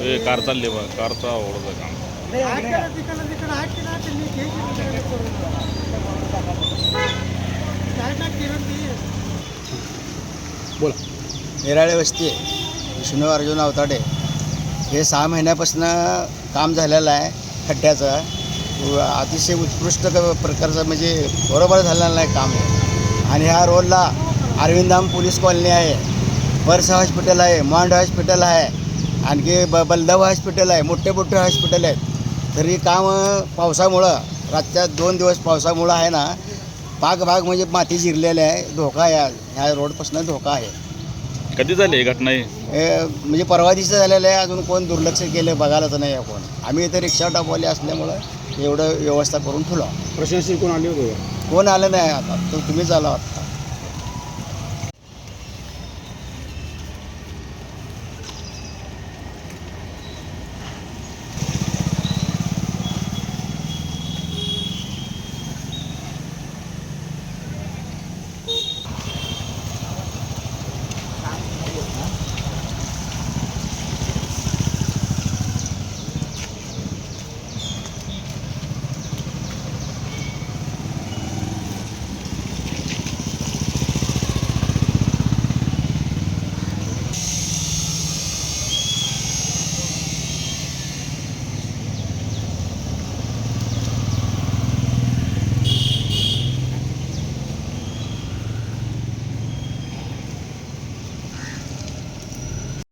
हे कार चालली बा कारचा ओढचं काम. बोला. निराळे वस्ती विष्णू अर्जुन अवताडे. हे सहा महिन्यापासून काम झालेलं आहे खड्ड्याचं. अतिशय उत्कृष्ट क- प्रकारचं म्हणजे बरोबर झालेलं आहे काम हे. आणि ह्या रोडला अरविंदाम पोलीस कॉलनी आहे. पर्स हॉस्पिटल आहे मॉन्ड हॉस्पिटल आहे. आणखी ब बलदाव हॉस्पिटल आहे मोठे मोठे हॉस्पिटल आहेत. तरी काम पावसामुळं रातच्या दोन दिवस पावसामुळं आहे ना भाग भाग म्हणजे माती जिरलेली आहे धोका आहे ह्या रोडपासून धोका आहे. कधी झाली ही घटना ही? म्हणजे परवा दिवशी झालेलं आहे अजून कोण दुर्लक्ष केलं बघायलाच नाही आहे कोण. आम्ही इथे रिक्षा टाकवले असल्यामुळं एवढं व्यवस्था करून ठेवलो. प्रशासन कोण आले होते? कोण आलं नाही आता तो तुम्हीच आला होता.